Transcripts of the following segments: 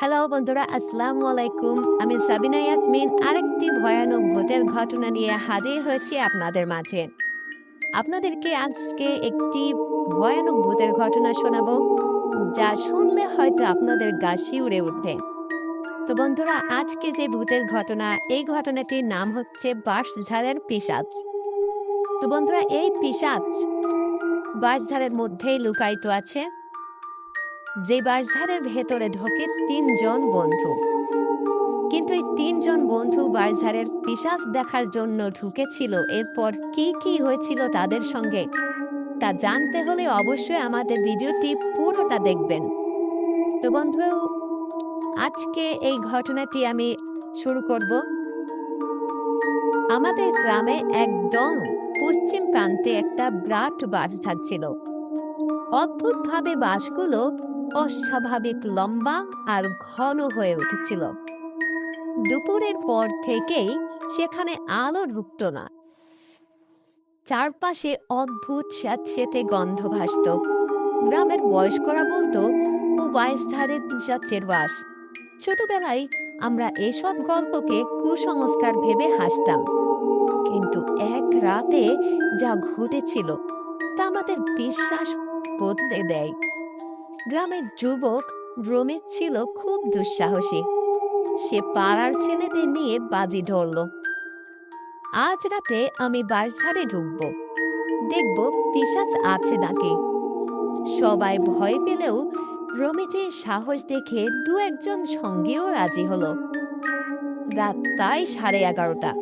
Hello বন্ধুরা, আসসালামু আলাইকুম। আমি সাবিনা ইয়াসমিন, আরেকটি ভয়ানক ভূতের ঘটনা নিয়ে হাজির হয়েছি আপনাদের মাঝে। আপনাদেরকে আজকে একটি ভয়ানক ভূতের ঘটনা শোনাবো, যা শুনলে হয়তো আপনাদের গা শিউরে উঠবে। তো বন্ধুরা, আজকে যে ভূতের ঘটনা, এই ঘটনাটির নাম হচ্ছে বাঁশঝাড়ের পিসাচ তো বন্ধুরা, এই পিসাচ বাঁশঝাড়ের মধ্যেই লুকায়িত আছে। যে বাঁশঝাড়ের ভেতরে ঢোকে তিনজন বন্ধু। কিন্তু এই তিনজন বন্ধু বাঁশঝাড়ের পিসাস দেখার জন্য ঢুকেছিল। এরপর কি কি হয়েছিল তাদের সঙ্গে, তা জানতে হলে অবশ্যই আমাদের ভিডিওটি পুরোটা দেখবেন। তো বন্ধু, আজকে এই ঘটনাটি আমি শুরু করব। আমাদের গ্রামে একদম পশ্চিম প্রান্তে একটা বিরাট বাঁশঝাড় ছিল অদ্ভুতভাবে বাঁশগুলো অস্বাভাবিক লম্বা আর ঘন হয়ে উঠেছিল। দুপুরের পর থেকেই সেখানে আলো ঢুকত না। চারপাশে অদ্ভুত স্যাঁতসেতে গন্ধ ভাসত। গ্রামের বয়স্করা বলতো, ও বাঁশ ধারে পিসাচ্ছের বাস ছোটবেলায় আমরা এসব গল্পকে কুসংস্কার ভেবে হাসতাম। কিন্তু এক রাতে যা ঘটেছিল, তা আমাদের বিশ্বাস বদলে দেয়। গ্রামের যুবক রমেশ ছিল খুব দুঃসাহসী। সে পাড়ার ছেলেদের নিয়ে বাজি ধরল। আজ রাতে আমি বারসারে ঢুকবো। দেখব পিসাচ আছে নাকি? সবাই ভয় পেলেও রমিজের সাহস দেখে দু একজন সঙ্গেও রাজি হলো। রাত প্রায় সাড়ে এগারোটা।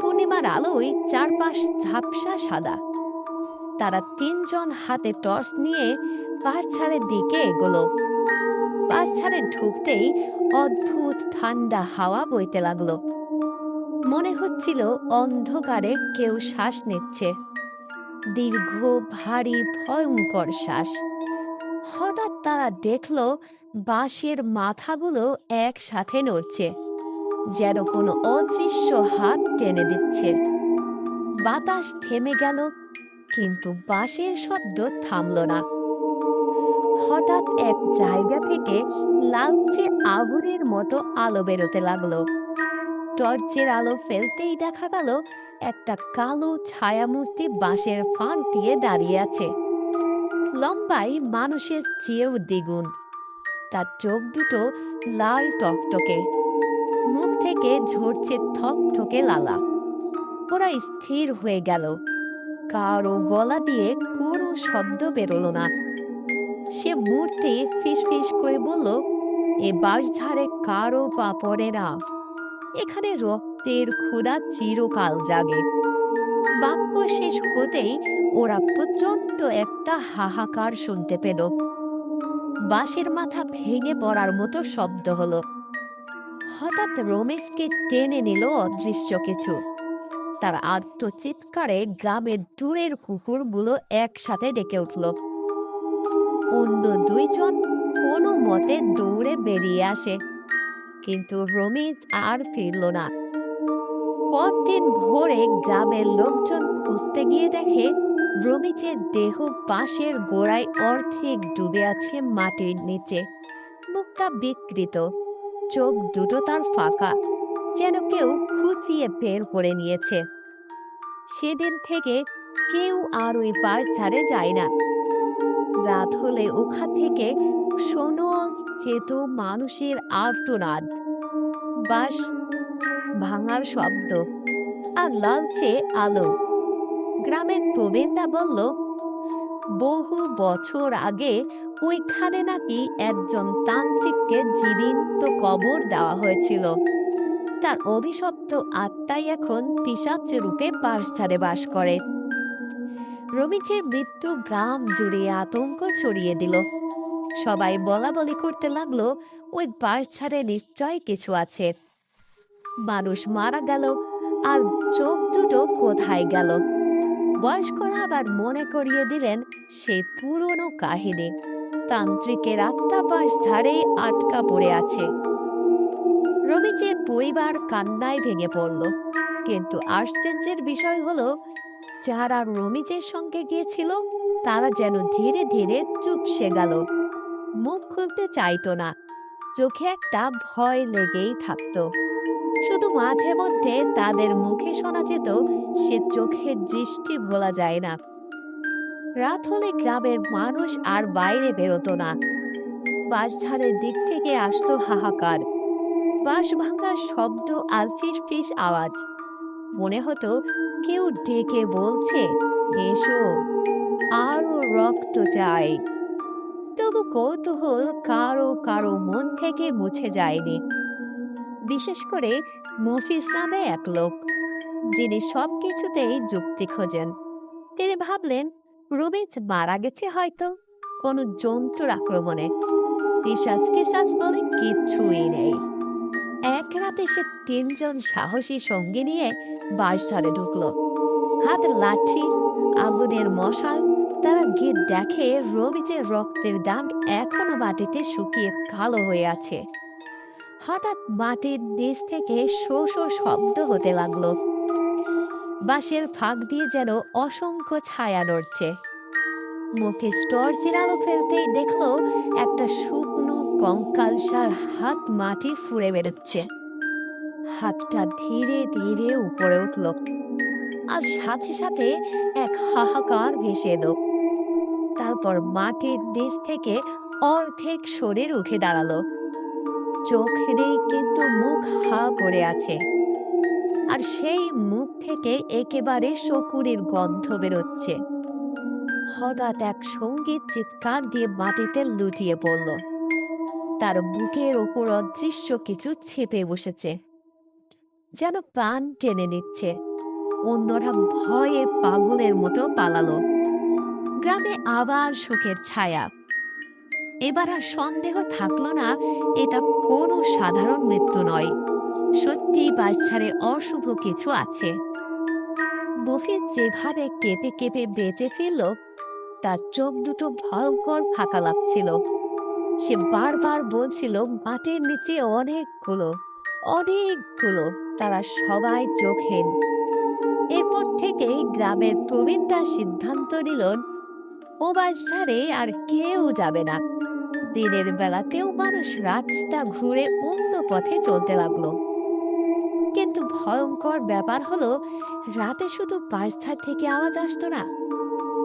পূর্ণিমার আলোয় চারপাশ ঝাপসা সাদা। তারা তিনজন হাতে টর্চ নিয়ে পাঁচছাড়ের দিকে এগোলো। পাঁচছাড়ে ঢুকতেই অদ্ভুত ঠান্ডা হাওয়া বইতে লাগল। মনে হচ্ছিল অন্ধকারে কেউ শ্বাস নিচ্ছে। দীর্ঘ, ভারী, ভয়ঙ্কর শ্বাস। হঠাৎ তারা দেখল বাঁশের মাথাগুলো একসাথে নড়ছে, যেন কোনো অদৃশ্য হাত টেনে দিচ্ছে। বাতাস থেমে গেল, কিন্তু বাঁশের শব্দ থামল না। হঠাৎ এক জায়গা থেকে লালচে আগুনের মতো আলো বেরোতে লাগল। টর্চের আলো ফেলতেই দেখা গেল একটা কালো ছায়ামূর্তি বাঁশের ফান দিয়ে দাঁড়িয়ে আছে। লম্বাই মানুষের চেয়েও দ্বিগুণ। তার চোখ দুটো লাল টকটকে। মুখ থেকে ঝরছে থকথকে লালা। ওরা স্থির হয়ে গেল। কারও গলা দিয়ে কোনো শব্দ বেরোলো না। সে মূর্তি ফিস ফিস করে বলল, এ বাঁশঝাড়ে কারও পা পড়ে না। এখানে রক্তের ক্ষুধা চিরকাল জাগে। বাক্য শেষ হতেই ওরা প্রচণ্ড একটা হাহাকার শুনতে পেল। বাঁশের মাথা ভেঙে পড়ার মতো শব্দ হলো। হঠাৎ রমেশকে টেনে নিল অদৃশ্য কিছু। তার আত্মচিৎকারে গ্রামের দূরের কুকুরগুলো একসাথে ডেকে উঠল। অন্য দুইজন কোনো মতে দৌড়ে বেরিয়ে আসে। কিন্তু রমিজ আর ফিরল না। পরদিন ভোরে গ্রামের লোকজন খুঁজতে গিয়ে দেখে রমিজের দেহ বাঁশের গোড়ায় অর্ধেক ডুবে আছে মাটির নিচে। মুখটা বিকৃত, চোখ দুটো তার ফাঁকা, যেন কেউ খুঁচিয়ে বের করে নিয়েছে। সেদিন থেকে কেউ আর ওই পাশ ছাড়ে যায় না। রাত হলে ওখান থেকে শোনো চেত মানুষের আর্তনাদ। বাস ভাঙার শব্দ আর লালচে আলো। গ্রামের প্রবীণরা বলল, বহু বছর আগে ওইখানে নাকি একজন তান্ত্রিককে জীবিত কবর দেওয়া হয়েছিল। তার অভিশপ্ত আত্মাই এখন পিসাচ রূপে বাস ছাড়ে বাস করে। রমিজের মৃত্যু গ্রাম জুড়ে আতঙ্ক ছড়িয়ে দিল। সবাই বলা বলি করতে লাগল, ওই ছাড়ে নিশ্চয় কিছু আছে। মানুষ মারা গেল, আর চোখ দুটো কোথায় গেল? বয়স্করা আবার মনে করিয়ে দিলেন সেই পুরনো কাহিনী। তান্ত্রিকের আত্মা বাস ঝাড়েই আটকা পড়ে আছে। রমিজের পরিবার কান্নায় ভেঙে পড়ল। কিন্তু আশ্চর্যের বিষয় হলো যারা রমিজের সঙ্গে গিয়েছিল, তারা যেন ধীরে ধীরে চুপসে গেল। মুখ খুলতে চাইতো না। চোখে একটা ভয় লেগেই থাকতো। শুধু মাঝে মধ্যে তাদের মুখে শোনা যেত, সে চোখের দৃষ্টি ভোলা যায় না। রাত হলে গ্রামের মানুষ আর বাইরে বেরোতো না। বাঁশঝাড়ের দিক থেকে আসতো হাহাকার। বাঁশ ভাঙার শব্দ আর ফিস ফিস আওয়াজ। মনে হতো কেউ ডেকে বলছে, এসো, আরও রক্ত চাই। তবু কৌতূহল কারও কারও মন থেকে মুছে যায়নি। বিশেষ করে মফিজ নামে এক লোক, যিনি সব কিছুতেই যুক্তি খোঁজেন। তিনি ভাবলেন, রুবিজ মারা গেছে হয়তো কোনো জন্তুর আক্রমণে। পিসাস টিসাস বলে কিচ্ছুই নেই। এক রাতে সে তিনজন সাহসী সঙ্গী নিয়ে বাঁশঝাড়ে ঢুকলো। হাতে লাঠি, আগুনের মশাল, তারা গিয়ে দেখে রবিজের রক্তের দাগ এখনও মাটিতে শুকিয়ে কালো হয়ে আছে। হঠাৎ মাটির নিচ থেকে শো শো শব্দ হতে লাগল। বাঁশের ফাঁক দিয়ে যেন অসংখ্য ছায়া নড়ছে। মুখে টর্চের আলো ফেলতেই দেখল একটা শুকনো কঙ্কালসার হাত মাটি ফুঁড়ে বেরোচ্ছে। হাতটা ধীরে ধীরে উপরে উঠল আর সাথে সাথে এক হাহাকার ভেসে এলো। তারপর মাটির নিচ থেকে অর্ধেক শরীর উঠে দাঁড়াল। চোখ নেই কিন্তু মুখ হা করে আছে। আর সেই মুখ থেকে একেবারে শকুরের গন্ধ বেরোচ্ছে। হঠাৎ এক সংগীত চিৎকার দিয়ে মাটিতে লুটিয়ে পড়ল। তার বুকের ওপর অদৃশ্য কিছু ছেপে বসেছে। যেন প্রাণ টেনে নিচ্ছে। অন্যরা ভয়ে পাগলের মতো পালালো। গ্রামে আবার শোকের ছায়া। এবার আর সন্দেহ থাকল না, এটা কোনো সাধারণ মৃত্যু নয়। সত্যি বাচ্চারে অশুভ কিছু আছে। বফির যেভাবে কেঁপে কেঁপে বেঁচে ফিরল, তার চোখ দুটো ভয়ঙ্কর ফাঁকা লাগছিল। সে বারবার বলছিল, মাটির নিচে অনেকগুলো অনেকগুলো, তারা সবাই চোখেন এরপর থেকেই গ্রামের প্রবীণরা সিদ্ধান্ত নিল, মোবাইল ছাড়ে আর কেউ যাবে না। দিনের বেলাতেও মানুষ রাস্তা ঘুরে অন্য পথে চলতে লাগল। কিন্তু ভয়ঙ্কর ব্যাপার হলো, রাতে শুধু বাসঝাড় থেকে আওয়াজ আসতো না।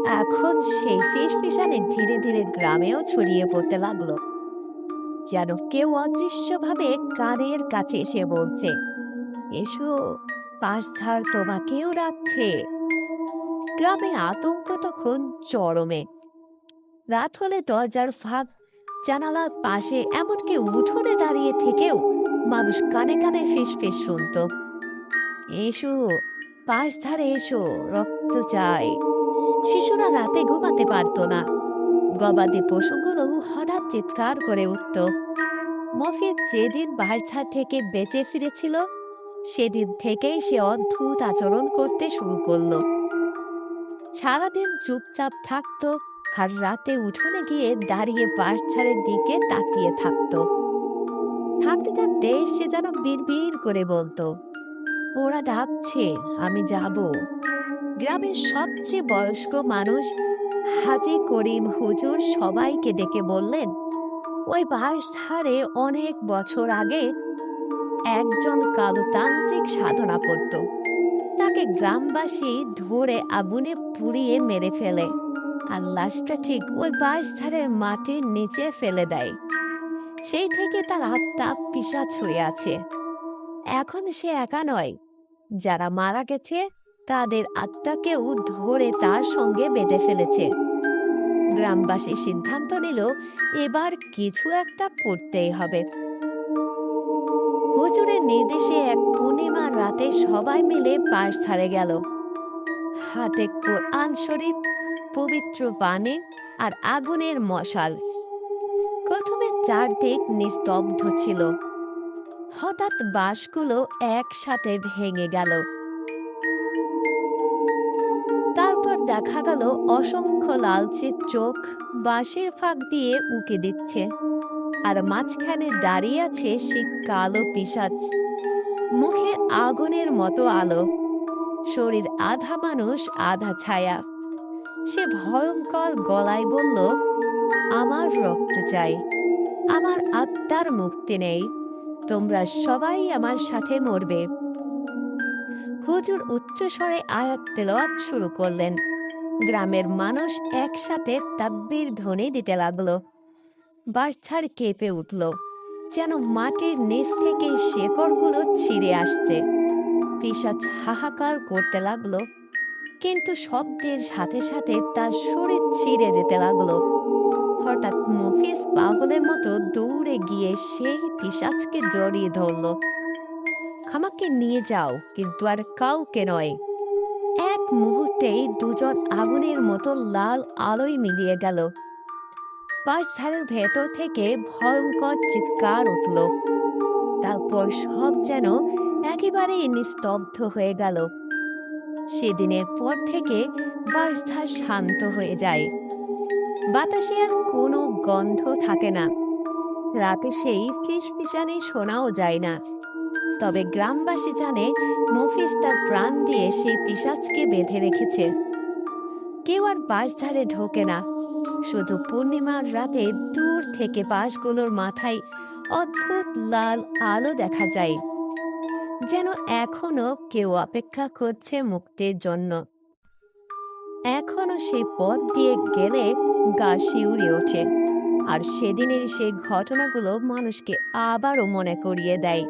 এখন সেই ফিস ফিসানে ধীরে ধীরে গ্রামেও ছড়িয়ে পড়তে লাগল। যেন কেউ অদৃশ্যভাবে কানের কাছে এসে বলছে, এসো বাঁশঝাড় তোমাকেও ডাকছে গ্রামে আতঙ্ক তখন চরমে। রাত হলে দরজার ফাঁক, জানালার পাশে এমনকি উঠোনে দাঁড়িয়ে থেকেও মানুষ কানে কানে ফিস ফিস শুনত। এসো, পাশ ধারে এসো, রক্ত চাই। শিশুরা রাতে ঘুমাতে পারতো না। গবাদি পশুগুলো হঠাৎ চিৎকার করে উঠত। মফিদ যেদিন বাড়ছাড় থেকে বেঁচে ফিরেছিল, সেদিন থেকেই সে অদ্ভুত আচরণ করতে শুরু করল। সারাদিন চুপচাপ থাকতো আর রাতে উঠোনে গিয়ে দাঁড়িয়ে বাঁশঝাড়ের দিকে তাকিয়ে থাকতো। থাকতে থাকতে সে যেন বিড়বিড় করে বলতো, ওরা ডাকছে, আমি যাব। গ্রামের সবচেয়ে বয়স্ক মানুষ হাজি করিম হুজুর সবাইকে ডেকে বললেন, ওই বাঁশঝাড়ে অনেক বছর আগে একজন কালোতান্ত্রিক সাধনা করত। তাকে গ্রামবাসী ধরে আগুনে পুড়িয়ে মেরে ফেলে আর লাশটা ঠিক ওই বাঁশঝাড়ের মাটির নিচে ফেলে দেয়। সেই থেকে তার আত্মা পিসাচ হয়ে আছে। এখন সে একা নয়, যারা মারা গেছে তাদের আত্মাকেও ধরে তার সঙ্গে বেঁধে ফেলেছে। গ্রামবাসী সিদ্ধান্ত নিল, এবার কিছু একটা করতেই হবে। হুজুরের নির্দেশে এক পূর্ণিমার রাতে সবাই মিলে পাশ ছাড়ে গেল। হাতে কোরআন শরীফ, পবিত্র পানি আর আগুনের মশাল। প্রথমে চারদিক নিস্তব্ধ ছিল। হঠাৎ বাঁশগুলো একসাথে ভেঙে গেল। দেখা অসংখ্য লালচে চোখ, বাঁশের ফাঁক দিয়ে উকে দিচ্ছে। আর মাঝখানে দাঁড়িয়ে আছে সে কালো পিসাচ মুখে আগুনের মতো আলো। শরীর আধা মানুষ, আধা ছায়া। সে ভয়ঙ্কর গলায় বলল, আমার রক্ত চাই। আমার আত্মার মুক্তি নেই। তোমরা সবাই আমার সাথে মরবে। হুজুর উচ্চস্বরে আয়াত তেলাওয়াত শুরু করলেন। গ্রামের মানুষ একসাথে তাব্বির ধ্বনি দিতে লাগল। বাচ্চার কেঁপে উঠল, যেন মাটির নিচ থেকে শেকড়গুলো ছিঁড়ে আসছে। পিসাচ হাহাকার করতে লাগল, কিন্তু শব্দের সাথে সাথে তার শরীর ছিঁড়ে যেতে লাগল। হঠাৎ মফিজ পাগলের মতো দৌড়ে গিয়ে সেই পিসাজকে জড়িয়ে ধরল। আমাকে নিয়ে যাও, কিন্তু আর কাউকে নয়। মুহূর্তেই দুজন আগুনের মতো লাল আলোয় মিলিয়ে গেল। বাসঝাড়ের ভেতর থেকে ভয়ঙ্কর চিৎকার উঠল। তারপর সব যেন একেবারে নিস্তব্ধ হয়ে গেল। সেদিনের পর থেকে বাসঝাড় শান্ত হয়ে যায়। বাতাসে আর কোনো গন্ধ থাকে না। রাতে সেই ফিসফিসানি শোনাও যায় না। তবে গ্রামবাসী জানে, মফিজ তার প্রাণ দিয়ে সেই পিসাজকে বেঁধে রেখেছে। কেউ আর বাঁশঝাড়ে ঢোকে না। শুধু পূর্ণিমার রাতে দূর থেকে বাঁশগুলোর মাথায় অদ্ভুত লাল আলো দেখা যায়, যেন এখনও কেউ অপেক্ষা করছে মুক্তির জন্য। এখনও সেই পথ দিয়ে গেলে গা শিউরে ওঠে, আর সেদিনের সেই ঘটনাগুলো মানুষকে আবারও মনে করিয়ে দেয়।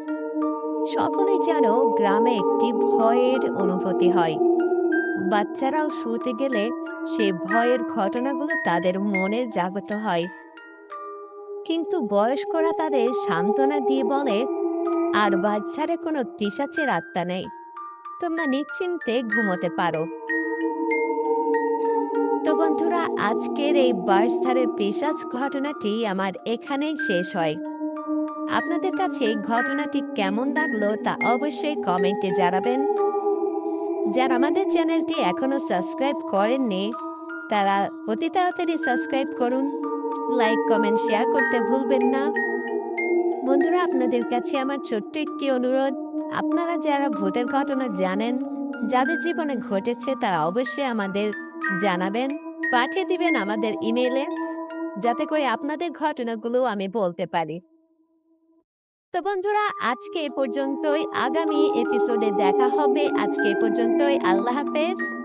সকলে যেন গ্রামে একটি ভয়ের অনুভূতি হয়। বাচ্চারাও শুতে গেলে সেই ভয়ের ঘটনাগুলো তাদের মনে জাগত হয়। কিন্তু বয়স্করা তাদের সান্ত্বনা দিয়ে বলে, আর বাচ্চারে কোনো পিসাচের আত্মা নেই। তোমরা নিশ্চিন্তে ঘুমোতে পারো। তো বন্ধুরা, আজকের এই বার্সারের পেশাজ ঘটনাটি আমার এখানেই শেষ হয়। আপনাদের কাছে এই ঘটনাটি কেমন লাগল তা অবশ্যই কমেন্টে জানাবেন। যারা আমাদের চ্যানেলটি এখনও সাবস্ক্রাইব করেননি, তারা অতি তাড়াতাড়ি সাবস্ক্রাইব করুন। লাইক, কমেন্ট, শেয়ার করতে ভুলবেন না। বন্ধুরা, আপনাদের কাছে আমার ছোট্ট একটি অনুরোধ। আপনারা যারা ভূতের ঘটনা জানেন, যাদের জীবনে ঘটেছে তারা অবশ্যই আমাদের জানাবেন, পাঠিয়ে দিবেন আমাদের ইমেলে যাতে করে আপনাদের ঘটনাগুলো আমি বলতে পারি। তো বন্ধুরা আজকে পর্যন্তই। আগামী এপিসোডে দেখা হবে। আজকে পর্যন্তই। আল্লাহ হাফেজ।